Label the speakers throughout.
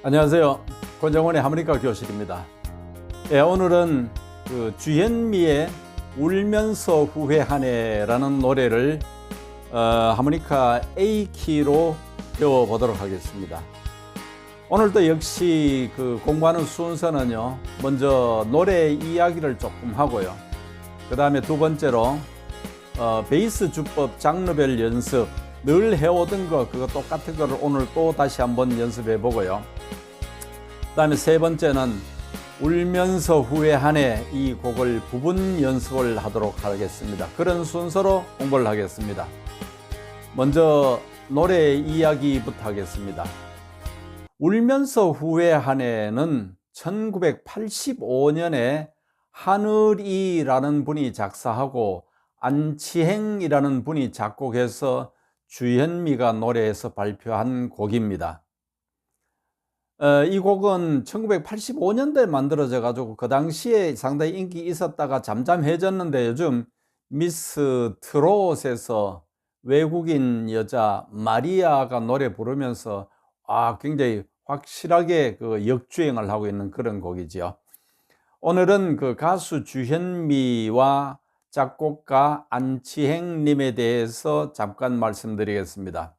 Speaker 1: 안녕하세요. 권정원의 하모니카 교실입니다. 예, 오늘은 그 주현미의 울면서 후회하네라는 노래를 어, 하모니카 A 키로 배워보도록 하겠습니다. 오늘도 역시 그 공부하는 순서는요. 먼저 노래 이야기를 조금 하고요. 그 다음에 두 번째로 어, 베이스 주법 장르별 연습 늘 해오던 거 그거 똑같은 거를 오늘 또 다시 한번 연습해 보고요. 그다음에 세 번째는 울면서 후회하네 이 곡을 부분 연습을 하도록 하겠습니다. 그런 순서로 공부를 하겠습니다. 먼저 노래 이야기부터 하겠습니다. 울면서 후회하네는 1985년에 하늘이라는 분이 작사하고 안치행이라는 분이 작곡해서 주현미가 노래해서 발표한 곡입니다. 어, 이 곡은 1985년도에 만들어져 가지고 그 당시에 상당히 인기 있었다가 잠잠해졌는데 요즘 미스 트롯에서 외국인 여자 마리아가 노래 부르면서 아 굉장히 확실하게 그 역주행을 하고 있는 그런 곡이지요. 오늘은 그 가수 주현미와 작곡가 안치행님에 대해서 잠깐 말씀드리겠습니다.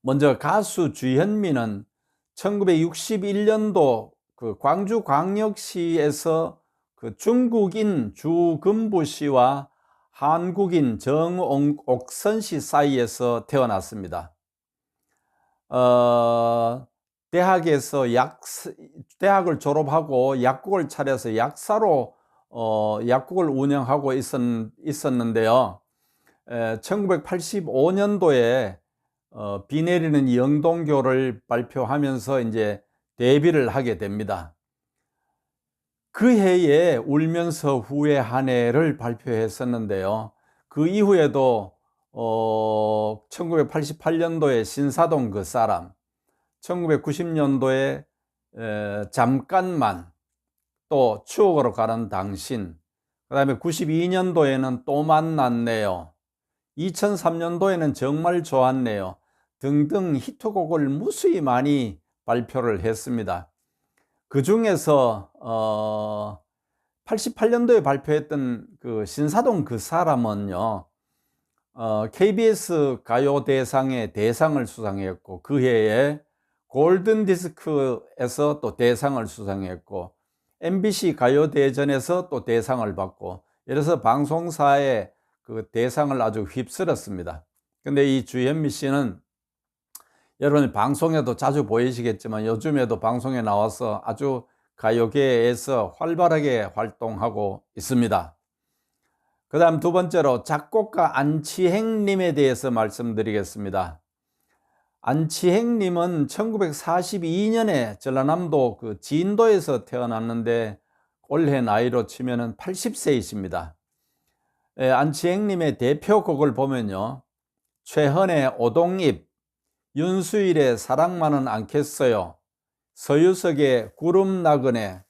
Speaker 1: 먼저 가수 주현미는 1961년도 그 광주 광역시에서 그 중국인 주금부 씨와 한국인 정옥선 씨 사이에서 태어났습니다. 어, 대학에서 약 대학을 졸업하고 약국을 차려서 약사로 어, 약국을 운영하고 있었, 있었는데요. 에, 1985년도에 어, 비 내리는 영동교를 발표하면서 이제 데뷔를 하게 됩니다. 그 해에 울면서 후회 한 해를 발표했었는데요. 그 이후에도 어, 1988년도에 신사동 그 사람, 1990년도에 에, 잠깐만 또 추억으로 가는 당신, 그 다음에 92년도에는 또 만났네요. 2003년도에는 정말 좋았네요. 등등 히트곡을 무수히 많이 발표를 했습니다. 그 중에서 어 88년도에 발표했던 그 신사동 그 사람은요. 어 KBS 가요 대상의 대상을 수상했고 그 해에 골든 디스크에서 또 대상을 수상했고 MBC 가요 대전에서 또 대상을 받고 이래서 방송사의 그 대상을 아주 휩쓸었습니다. 근데 이 주현미 씨는 여러분 방송에도 자주 보이시겠지만 요즘에도 방송에 나와서 아주 가요계에서 활발하게 활동하고 있습니다. 그 다음 두 번째로 작곡가 안치행님에 대해서 말씀드리겠습니다. 안치행님은 1942년에 전라남도 그 진도에서 태어났는데 올해 나이로 치면 80세이십니다. 안치행님의 대표곡을 보면요. 최헌의 오동잎, 윤수일의 사랑만은 않겠어요. 서유석의 구름 나그네,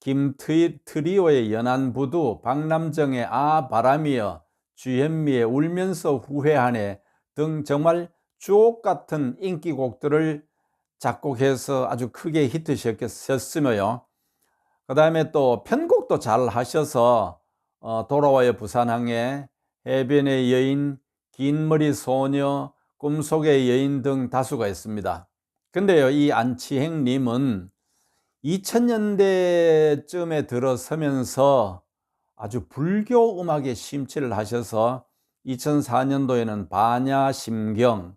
Speaker 1: 김트리오의 연안 부두, 박남정의 아 바람이여, 주현미의 울면서 후회하네 등 정말 주옥 같은 인기곡들을 작곡해서 아주 크게 히트셨으며요. 그 다음에 또 편곡도 잘 하셔서 어, 돌아와요 부산항해, 해변의 여인, 긴 머리 소녀, 꿈속의 여인 등 다수가 있습니다. 근데요, 이 안치행님은 2000년대쯤에 들어서면서 아주 불교 음악에 심취를 하셔서 2004년도에는 반야심경,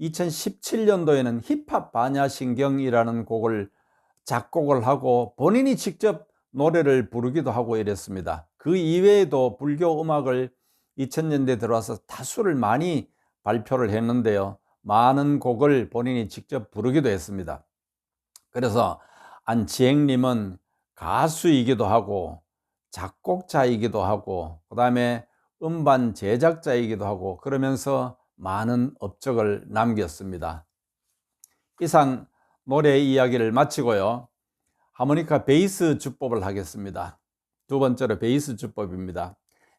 Speaker 1: 2017년도에는 힙합 반야심경이라는 곡을 작곡을 하고 본인이 직접 노래를 부르기도 하고 이랬습니다. 그 이외에도 불교 음악을 2000년대 들어와서 다수를 많이 발표를 했는데요. 많은 곡을 본인이 직접 부르기도 했습니다. 그래서 안치행님은 가수이기도 하고 작곡자이기도 하고 그 다음에 음반 제작자이기도 하고 그러면서 많은 업적을 남겼습니다. 이상 노래 이야기를 마치고요. 하모니카 베이스 주법을 하겠습니다. 두 번째로 베이스 주법입니다.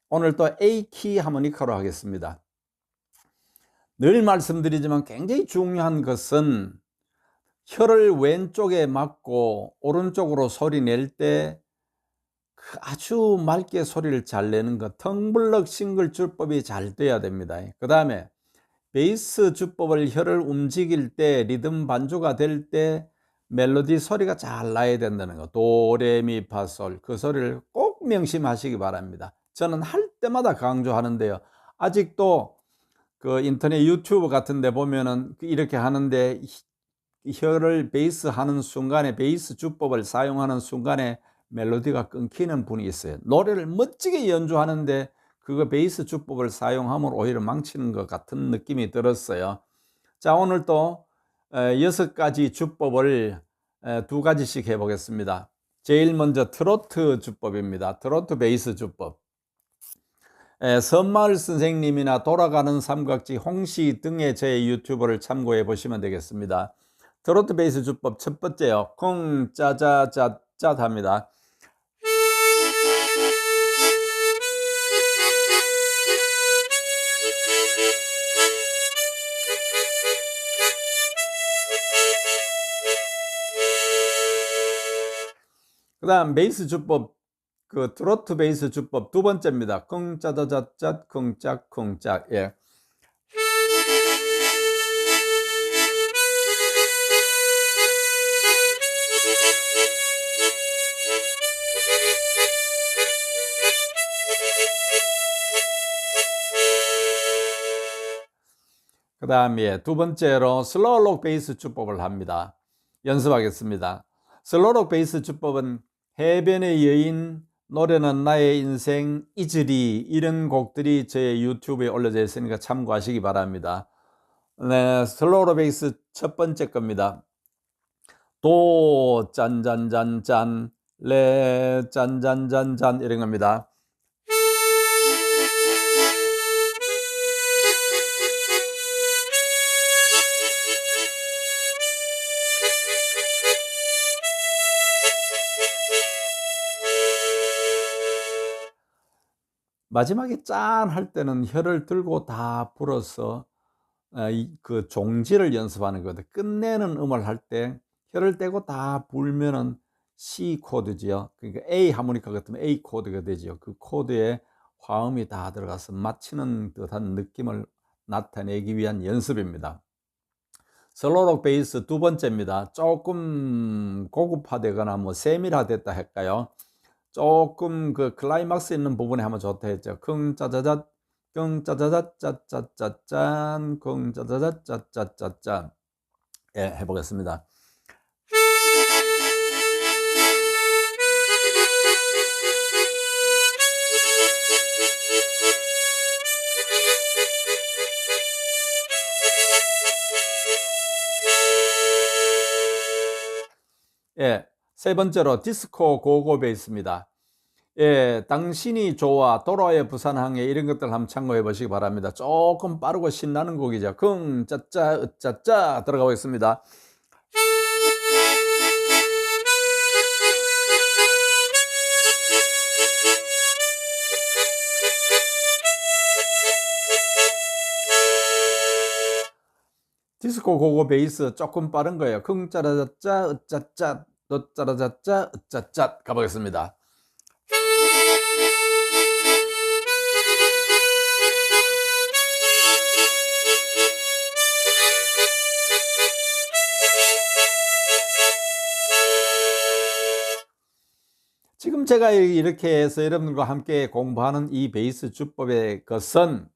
Speaker 1: 오늘 또 A키 하모니카로 하겠습니다. 늘 말씀드리지만 굉장히 중요한 것은 혀를 왼쪽에 막고 오른쪽으로 소리 낼때 그 아주 맑게 소리를 잘 내는 것 텅블럭 싱글 주법이 잘 돼야 됩니다. 그 다음에 베이스 주법을 혀를 움직일 때 리듬 반주가 될 때 멜로디 소리가 잘 나야 된다는 거 도레미파솔 그 소리를 꼭 명심하시기 바랍니다. 저는 할 때마다 강조하는데요. 아직도 그 인터넷 유튜브 같은 데 보면은 이렇게 하는데 혀를 베이스 하는 순간에 베이스 주법을 사용하는 순간에 멜로디가 끊기는 분이 있어요. 노래를 멋지게 연주하는데 그거 베이스 주법을 사용함으로 오히려 망치는 것 같은 느낌이 들었어요. 자, 오늘 또 여섯 가지 주법을 두 가지씩 해보겠습니다. 제일 먼저 트로트 주법입니다. 트로트 베이스 주법. 선마을 선생님이나 돌아가는 삼각지 홍시 등의 제 유튜브를 참고해 보시면 되겠습니다. 트로트 베이스 주법 첫 번째요. 콩 짜자자자 합니다. 그 다음 베이스 주법 그 트로트 베이스 주법 두 번째입니다. 쿵짜다자짜 쿵짝 쿵짝 예. 그 다음에 두 번째로 슬로우록 베이스 주법을 합니다. 연습하겠습니다. 슬로우록 베이스 주법은 해변의 여인, 노래는 나의 인생, 이즈리 이런 곡들이 제 유튜브에 올려져 있으니까 참고하시기 바랍니다. 네, 슬로우 베이스 첫 번째 겁니다. 도 짠짠짠짠 레 짠짠짠짠 이런 겁니다. 마지막에 짠 할 때는 혀를 들고 다 불어서 어, 그 종지를 연습하는 거거든. 끝내는 음을 할 때 혀를 떼고 다 불면은 C 코드지요. 그러니까 A 하모니카 같으면 A 코드가 되지요. 그 코드에 화음이 다 들어가서 맞히는 듯한 느낌을 나타내기 위한 연습입니다. 슬로록 베이스 두 번째입니다. 조금 고급화되거나 뭐 세밀화됐다 할까요? 조금 그 클라이막스 있는 부분에 하면 좋다 했죠. 쿵 짜자잔, 쿵 짜자잔, 짜짜짜짠, 쿵 짜자잔, 짜짜짜짠. 예, 해보겠습니다. 세 번째로 디스코 고고 베이스입니다. 예, 당신이 좋아, 돌아와의 부산항해 이런 것들 한번 참고해 보시기 바랍니다. 조금 빠르고 신나는 곡이죠. 쿵, 짜짜, 으짜짜 들어가고 있습니다. 디스코 고고 베이스 조금 빠른 거예요. 쿵, 짜라짜짜, 으짜짜 또 짜라짜짜 으짜짜 가보겠습니다. 지금 제가 이렇게 해서 여러분들과 함께 공부하는 이 베이스 주법의 것은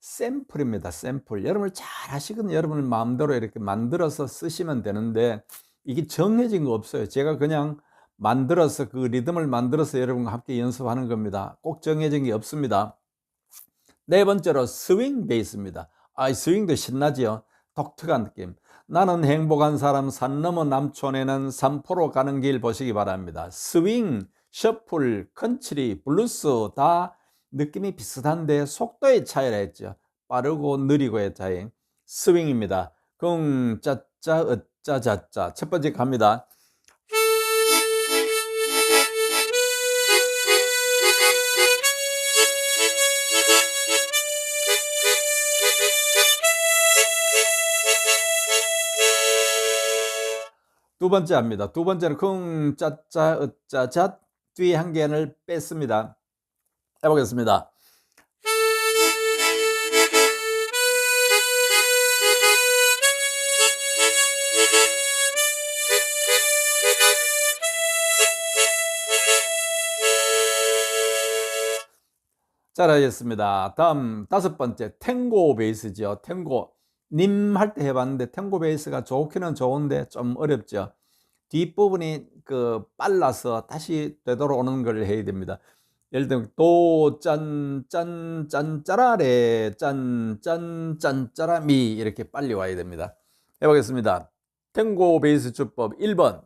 Speaker 1: 샘플입니다. 샘플. 여러분을 잘 하시거든요. 여러분을 마음대로 이렇게 만들어서 쓰시면 되는데 이게 정해진 거 없어요. 제가 그냥 만들어서 그 리듬을 만들어서 여러분과 함께 연습하는 겁니다. 꼭 정해진 게 없습니다. 네 번째로 스윙 베이스입니다. 아, 스윙도 신나지요. 독특한 느낌. 나는 행복한 사람 산 넘어 남촌에는 산포로 가는 길 보시기 바랍니다. 스윙, 셔플, 컨트리, 블루스 다 느낌이 비슷한데 속도의 차이라 했죠. 빠르고 느리고의 차이. 스윙입니다. 쿵, 짜짜, 으 짜자짜 첫 번째 갑니다. 두 번째 합니다. 두 번째는 쿵, 짜짜, 으짜, 잣 뒤에 한 개를 뺐습니다. 해보겠습니다. 잘하셨습니다. 다음 다섯 번째 탱고 베이스죠. 탱고 님 할 때 해봤는데 탱고 베이스가 좋기는 좋은데 좀 어렵죠. 뒷부분이 그 빨라서 다시 되돌아오는 걸 해야 됩니다. 예를 들면 도짠짠짠 짜라레 짠짠짠 짜라미 이렇게 빨리 와야 됩니다. 해보겠습니다. 탱고 베이스 주법 1번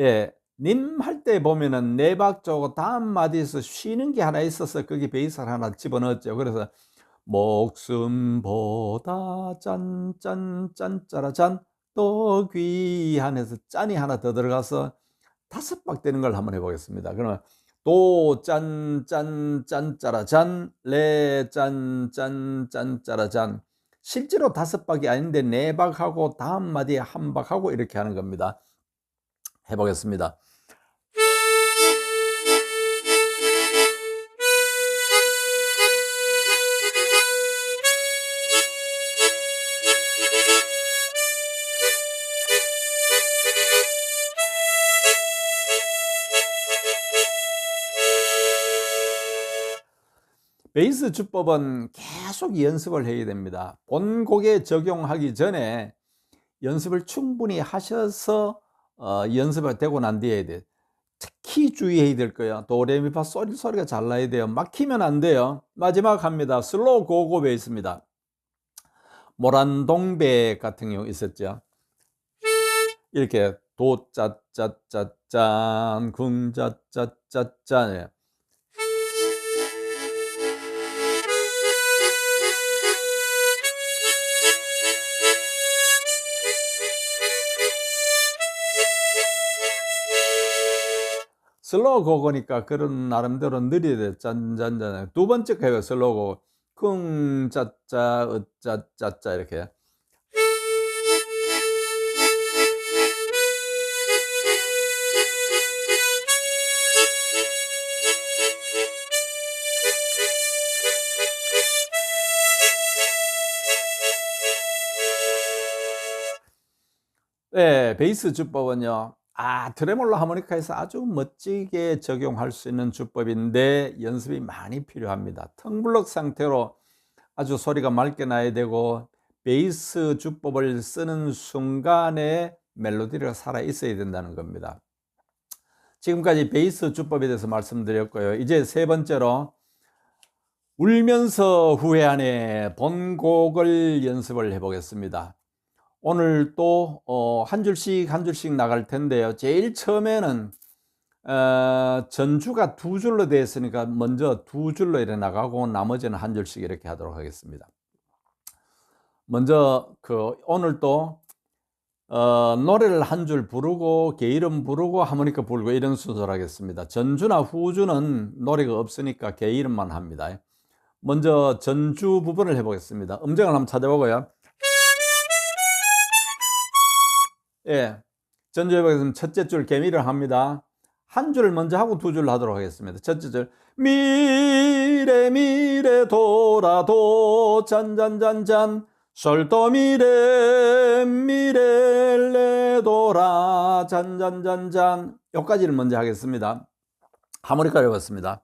Speaker 1: 예, 님 할 때 보면은 네박 조고 다음 마디에서 쉬는 게 하나 있어서 거기 베이스를 하나 집어넣었죠. 그래서 목숨보다 짠짠 짠짜라 짠 또 귀한해서 짠이 하나 더 들어가서 다섯 박 되는 걸 한번 해보겠습니다. 그러면 도짠짠 짠짜라 잔레 짠짠 짠짜라 잔 실제로 다섯 박이 아닌데 네 박하고 다음 마디에 한 박하고 이렇게 하는 겁니다. 해보겠습니다. 베이스 주법은 계속 연습을 해야 됩니다. 본 곡에 적용하기 전에 연습을 충분히 하셔서 어, 연습이 되고 난 뒤에 돼. 특히 주의해야 될 거야. 도레미파 소리 소리가 잘 나야 돼요. 막히면 안 돼요. 마지막 합니다. 슬로우 고고 베이스입니다. 모란동배 같은 경우 있었죠. 이렇게 도짜짜짜짠 궁짜짜짜짠 슬로우 고고니까 그런 나름대로 돼. 짠짠짠. 두 번째 거예요, 슬로우 고고. 쿵, 짜짜, 으짜, 짜짜, 이렇게. 네, 베이스 주법은요. 아, 트레몰로 하모니카에서 아주 멋지게 적용할 수 있는 주법인데 연습이 많이 필요합니다. 텅블럭 상태로 아주 소리가 맑게 나야 되고 베이스 주법을 쓰는 순간에 멜로디가 살아 있어야 된다는 겁니다. 지금까지 베이스 주법에 대해서 말씀드렸고요. 이제 세 번째로 울면서 후회하네 본곡을 연습을 해 보겠습니다. 오늘 또, 어, 한 줄씩 한 줄씩 나갈 텐데요. 제일 처음에는, 어, 전주가 두 줄로 되어 있으니까 먼저 두 줄로 이렇게 나가고 나머지는 한 줄씩 이렇게 하도록 하겠습니다. 먼저, 그, 오늘 또, 어, 노래를 한 줄 부르고, 게이름 부르고, 하모니카 부르고 이런 순서로 하겠습니다. 전주나 후주는 노래가 없으니까 게이름만 합니다. 먼저 전주 부분을 해보겠습니다. 음정을 한번 찾아보고요. 예. 보겠습니다. 첫째 줄 개미를 합니다. 한줄 먼저 하고 두줄 하도록 하겠습니다. 첫째 줄 미래 미래 돌아도 잔잔잔잔 솔도 미래 미래레 돌아 잔잔잔잔 여기까지를 먼저 하겠습니다. 하모니카 해봤습니다.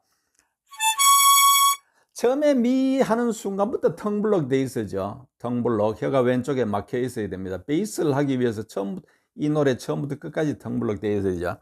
Speaker 1: 처음에 미 하는 순간부터 텅블럭 돼 있어죠. 텅블럭 혀가 왼쪽에 막혀 있어야 됩니다. 베이스를 하기 위해서 처음 이 노래 처음부터 끝까지 텅블럭 돼 있어야죠.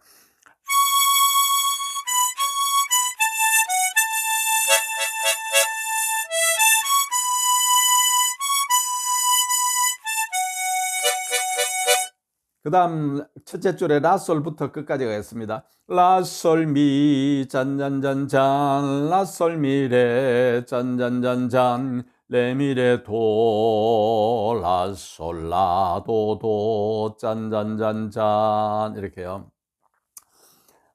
Speaker 1: 그 다음 첫째 줄에 라솔부터 끝까지 가겠습니다. 라솔미 짠짠짠짠 라솔미레 짠짠짠짠 레미레 도라솔라도도 짠짠짠짠 이렇게요.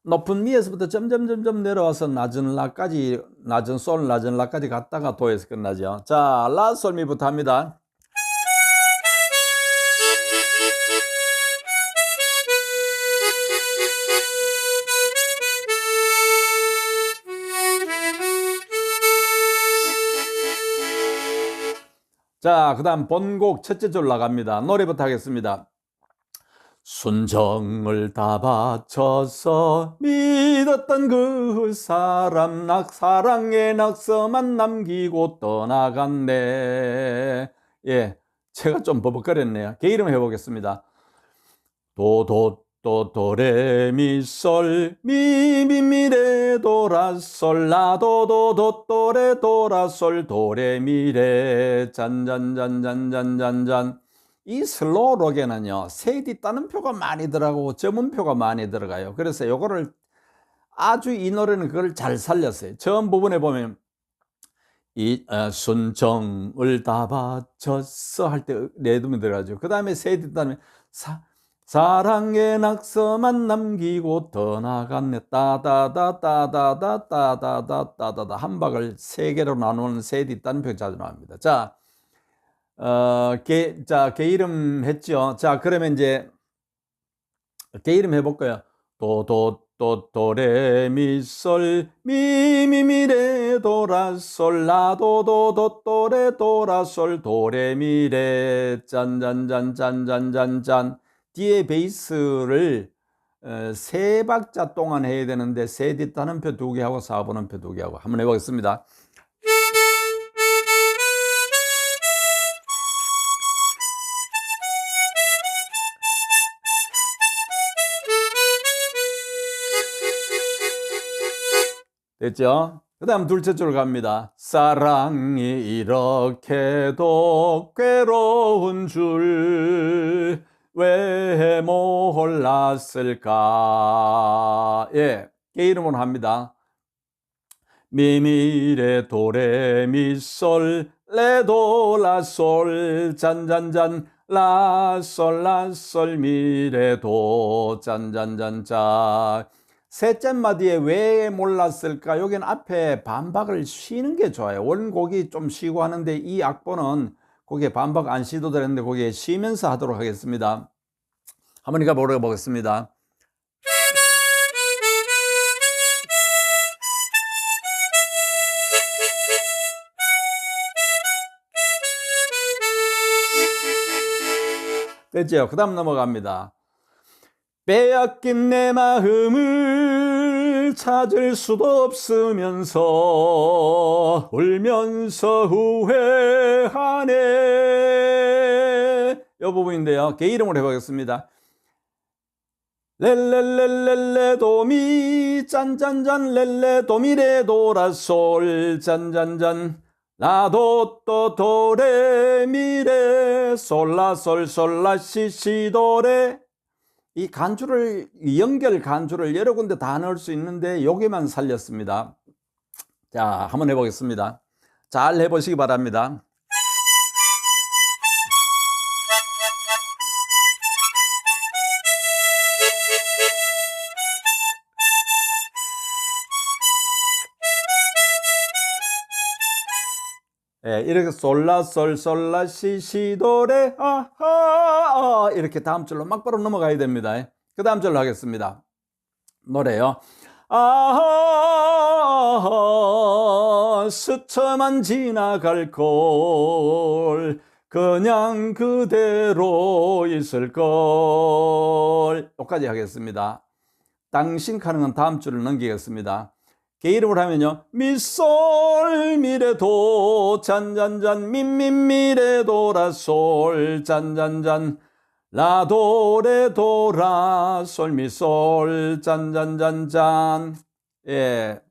Speaker 1: 높은 미에서부터 점점점점 내려와서 낮은 라까지 낮은 솔 낮은 라까지 갔다가 도에서 끝나죠. 자, 라솔미부터 합니다. 자, 그 다음 본곡 첫째 줄 나갑니다. 노래부터 하겠습니다. 순정을 다 바쳐서 믿었던 그 사람 낙 사랑의 낙서만 남기고 떠나갔네. 예, 제가 좀 버벅거렸네요. 개 이름 해보겠습니다. 도도 또 도레미솔 미미미레 도라솔 라도도도 도레 도라솔 도레미레. 짠짠짠짠짠짠짠. 이 슬로록에는요 세디 따는표가 많이 들어가고 점음표가 많이 들어가요. 그래서 요거를 아주 이 노래는 그걸 잘 살렸어요. 처음 부분에 보면 이 어, 순정을 다 바쳤어 할 때 내둠이 들어가죠. 그 다음에 세디 따면 사 사랑의 낙서만 남기고 떠나갔네. 따다다 따다다 따다다 따다다. 한 박을 세 개로 나누는 세디 딴표 자주나옵니다. 자, 어, 개, 자, 개 이름 했죠. 자 그러면 이제 개 이름 해볼까요? 도도 도 도레미솔 미미미레 도라솔 라도도도 도레 도라솔 도레미레 짠짠짠짠짠짠짠. 뒤에 베이스를 어, 세 박자 동안 해야 되는데 세 뒷단은 표두 개 하고 4번은 표두 개 하고 한번 해보겠습니다. 됐죠? 그 다음 둘째 줄 갑니다. 사랑이 이렇게도 괴로운 줄 왜 몰랐을까? 예, 게 이름으로 합니다. 미미레 도레미솔 레도라솔 짠짠짠 라솔 라솔 미레도 짠짠짠짠 셋째 마디에 왜 몰랐을까? 여기는 앞에 반박을 쉬는 게 좋아요. 원곡이 좀 쉬고 하는데 이 악보는 거기에 반박 안 쉬도 되는데 거기에 쉬면서 하도록 하겠습니다. 하모니카 보러 보겠습니다. 됐죠? 그 다음 넘어갑니다. 빼앗긴 내 마음을 찾을 수도 없으면서 울면서 후회하네. 이 부분인데요. 개 이름으로 해보겠습니다. 렐렐렐렐레 도미 짠짠짠 렐레 도미레 도라솔 짠짠짠. 라도 또 도레 미레 솔라솔 솔라시 시도레 이 간주를 연결 간주를 여러 군데 다 넣을 수 있는데 여기만 살렸습니다. 자, 한번 해보겠습니다. 잘 해보시기 바랍니다. 예, 이렇게 솔라 솔 솔라 시시도레 아하 아, 이렇게 다음 줄로 막바로 넘어가야 됩니다. 그 다음 줄로 하겠습니다. 노래요. 아하 스쳐만 지나갈 걸 그냥 그대로 있을 걸 여기까지 하겠습니다. 당신 가능한 다음 줄을 넘기겠습니다. 개 이름을 하면요. 미솔 미레도 잔잔잔 민민미레도라 솔 잔잔잔 라도레도라 솔미솔 잔잔잔잔 예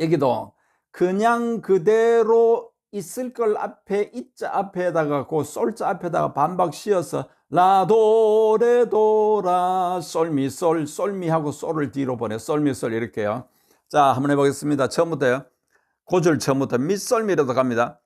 Speaker 1: 여기도 그냥 그대로 있을 걸 앞에 이자 앞에다가 그 솔자 앞에다가 반박 씌어서 라도레도라 솔미솔 솔미하고 솔을 뒤로 보내 솔미솔 이렇게요. 자, 한번 해보겠습니다. 처음부터요. 고줄 처음부터 밑솔미로도 갑니다.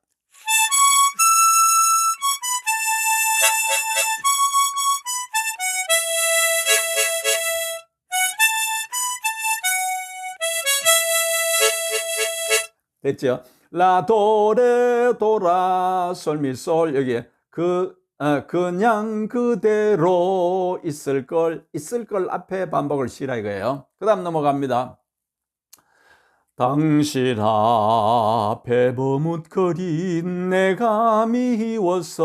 Speaker 1: 됐죠? 라, 도, 레, 도, 라, 솔, 미, 솔. 여기에 그, 어, 그냥 그대로 있을 걸, 있을 걸 앞에 반복을 시라 이거예요. 그 다음 넘어갑니다. 당신 앞에 머뭇거린 내가 미워서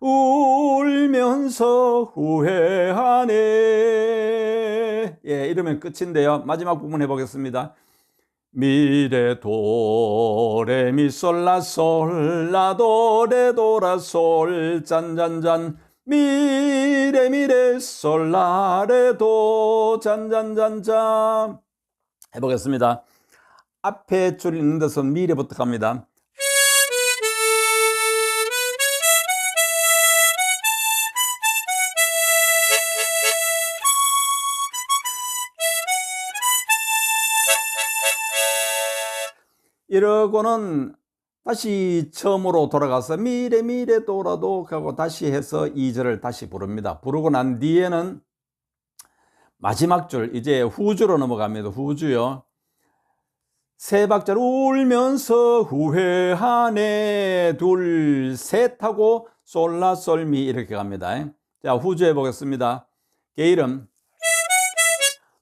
Speaker 1: 울면서 후회하네. 예, 이러면 끝인데요. 마지막 부분 해보겠습니다. 미래 도레미 솔라 솔 라 도레 도라 솔 짠짠짠 미래 미래 솔라레 도 짠짠짠짠 해보겠습니다. 앞에 줄 있는 데서 미래부터 갑니다. 이러고는 다시 처음으로 돌아가서 미래 미래 돌아도 하고 다시 해서 2절을 다시 부릅니다. 부르고 난 뒤에는 마지막 줄 이제 후주로 넘어갑니다. 후주요. 세 박자를 울면서 후회하네 둘 셋 하고 솔라솔미 이렇게 갑니다. 자 후주 해 보겠습니다. 게이름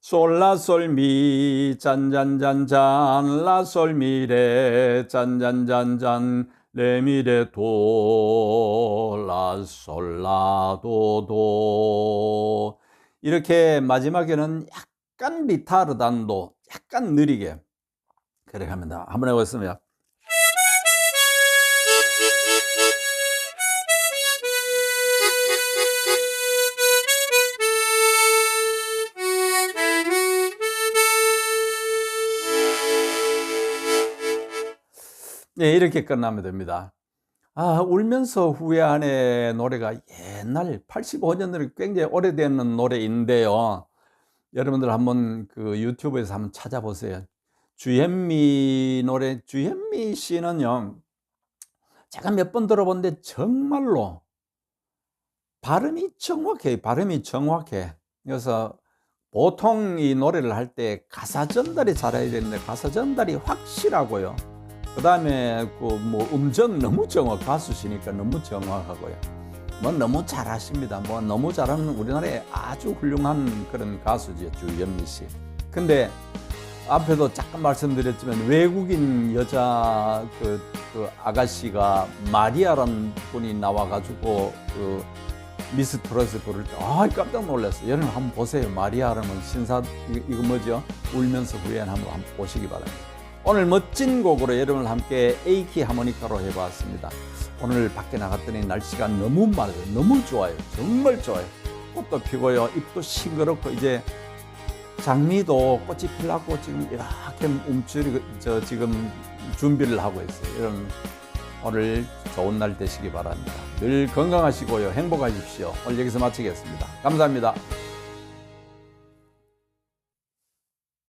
Speaker 1: 솔라솔미 짠짠짠짠 라솔미레 짠짠짠짠 레미레 도 라솔라도도 이렇게 마지막에는 약간 리타르단도 약간 느리게 그렇게 합니다. 한번 해보겠습니다. 네, 이렇게 끝나면 됩니다. 아, 울면서 후회하네 노래가 옛날 85년으로 굉장히 오래된 노래인데요. 여러분들 한번 그 유튜브에서 한번 찾아보세요. 주현미 노래, 주현미 씨는요, 제가 몇 번 들어본데 정말로 발음이 정확해요. 발음이 정확해. 그래서 보통 이 노래를 할 때 가사 전달이 잘해야 되는데 가사 전달이 확실하고요. 그 다음에 그뭐 음정 너무 정확 가수시니까 너무 정확하고요. 뭐 너무 잘하십니다. 뭐 너무 잘하는 우리나라의 아주 훌륭한 그런 가수죠 주현미 씨. 근데 앞에도 잠깐 말씀드렸지만 외국인 여자 그, 그 아가씨가 마리아라는 분이 나와가지고 그 미스 트롯을 부를 때, 아, 깜짝 놀랐어요. 여러분 한번 보세요. 마리아라는 신사, 이거, 뭐죠? 울면서 한번, 한번 보시기 바랍니다. 오늘 멋진 곡으로 여러분을 함께 에이키 하모니카로 해봤습니다. 오늘 밖에 나갔더니 날씨가 너무 맑아요. 너무 좋아요. 정말 좋아요. 꽃도 피고요. 잎도 싱그럽고 이제 장미도 꽃이 피려고 지금 이렇게 움츠리고 저 지금 준비를 하고 있어요. 여러분 오늘 좋은 날 되시기 바랍니다. 늘 건강하시고요. 행복하십시오. 오늘 여기서 마치겠습니다. 감사합니다.